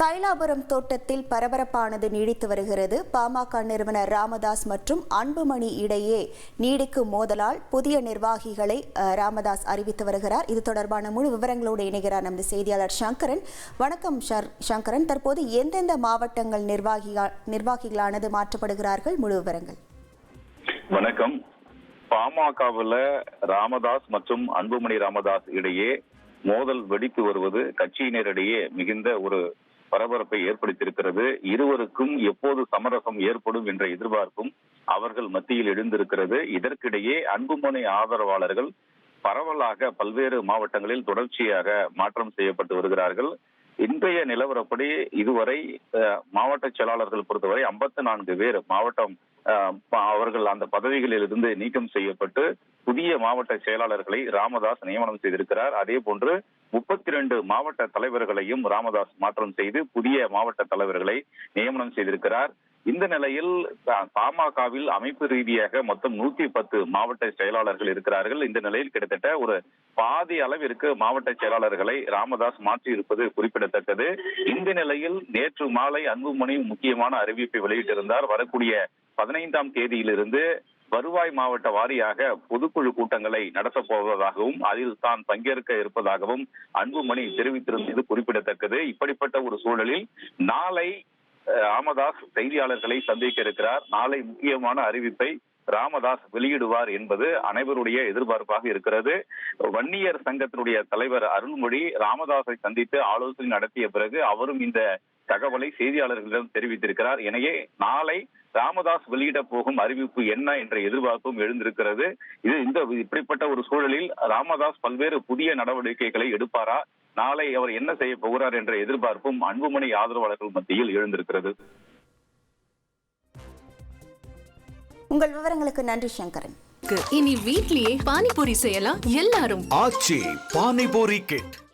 தைலாபுரம் தோட்டத்தில் பரபரப்பானது நீடித்து வருகிறது. பாமக நிறுவனர் ராமதாஸ் மற்றும் அன்புமணி இடையே நீடிக்கும் மோதலால் புதிய நிர்வாகிகளை ராமதாஸ் அறிவித்து வருகிறார். இது தொடர்பான முழு விவரங்களோடு இணைகிறார் நமது செய்தியாளர் சங்கரன். வணக்கம் சங்கரன். தற்போது எந்தெந்த மாவட்டங்கள் நிர்வாகிகள் நிர்வாகிகளானது மாற்றப்படுகிறார்கள்? முழு விவரங்கள். வணக்கம். பாமகவுல ராமதாஸ் மற்றும் அன்புமணி ராமதாஸ் இடையே மோதல் வெடித்து வருவது கட்சியினரிடையே மிகுந்த ஒரு பரபரப்பை ஏற்படுத்தியிருக்கிறது. இருவருக்கும் எப்போது சமரசம் ஏற்படும் என்ற எதிர்பார்ப்பும் அவர்கள் மத்தியில் எழுந்திருக்கிறது. இதற்கிடையே அன்புமனை ஆதரவாளர்கள் பரவலாக பல்வேறு மாவட்டங்களில் தொடர்ச்சியாக மாற்றம் செய்யப்பட்டு வருகிறார்கள். இன்றைய நிலவரப்படி இதுவரை மாவட்ட செயலாளர்கள் பொறுத்தவரை 54 நான்கு பேர் மாவட்டம் அவர்கள் அந்த பதவிகளில் இருந்து நீக்கம் செய்யப்பட்டு புதிய மாவட்ட செயலாளர்களை ராமதாஸ் நியமனம் செய்திருக்கிறார். அதே போன்று முப்பத்தி ரெண்டு மாவட்ட தலைவர்களையும் ராமதாஸ் மாற்றம் செய்து புதிய மாவட்ட தலைவர்களை நியமனம் செய்திருக்கிறார். இந்த நிலையில் பாமகவில் அமைப்பு ரீதியாக மொத்தம் நூத்தி பத்து மாவட்ட செயலாளர்கள் இருக்கிறார்கள். இந்த நிலையில் கிட்டத்தட்ட ஒரு பாதி அளவிற்கு மாவட்ட செயலாளர்களை ராமதாஸ் மாற்றி இருப்பது குறிப்பிடத்தக்கது. இந்த நிலையில் நேற்று மாலை அன்புமணி முக்கியமான அறிவிப்பை வெளியிட்டிருந்தார். வரக்கூடிய பதினைந்தாம் தேதியிலிருந்து வருவாய் மாவட்ட வாரியாக பொதுக்குழு கூட்டங்களை நடத்தப் போவதாகவும் அதில் தான் பங்கேற்க இருப்பதாகவும் அன்புமணி தெரிவித்திருந்தது குறிப்பிடத்தக்கது. இப்படிப்பட்ட ஒரு சூழலில் நாளை ராமதாஸ் செய்தியாளர்களை சந்திக்க இருக்கிறார். நாளை முக்கியமான அறிவிப்பை ராமதாஸ் வெளியிடுவார் என்பது அனைவருடைய எதிர்பார்ப்பாக இருக்கிறது. வன்னியர் சங்கத்தினுடைய தலைவர் அருள்மொழி ராமதாஸை சந்தித்து ஆலோசனை நடத்திய பிறகு அவரும் இந்த தகவலை செய்தியாளர்களிடம் தெரிவித்திருக்கிறார். எனவே நாளை ராமதாஸ் வெளியிட போகும் அறிவிப்பு என்ன என்ற எதிர்பார்ப்பும் எழுந்திருக்கிறது. இது இந்த இப்படிப்பட்ட ஒரு சூழலில் ராமதாஸ் பல்வேறு புதிய நடவடிக்கைகளை எடுப்பாரா? நாளை அவர் என்ன செய்ய போகிறார் என்ற எதிர்பார்ப்பும் அன்புமணி ஆதரவாளர்கள் மத்தியில் எழுந்திருக்கிறது. உங்கள் விவரங்களுக்கு நன்றி சங்கரன். இனி வீட்லயே பானிபூரி செய்யலாம் எல்லாரும். ஆச்சி பானிபூரி கிட்.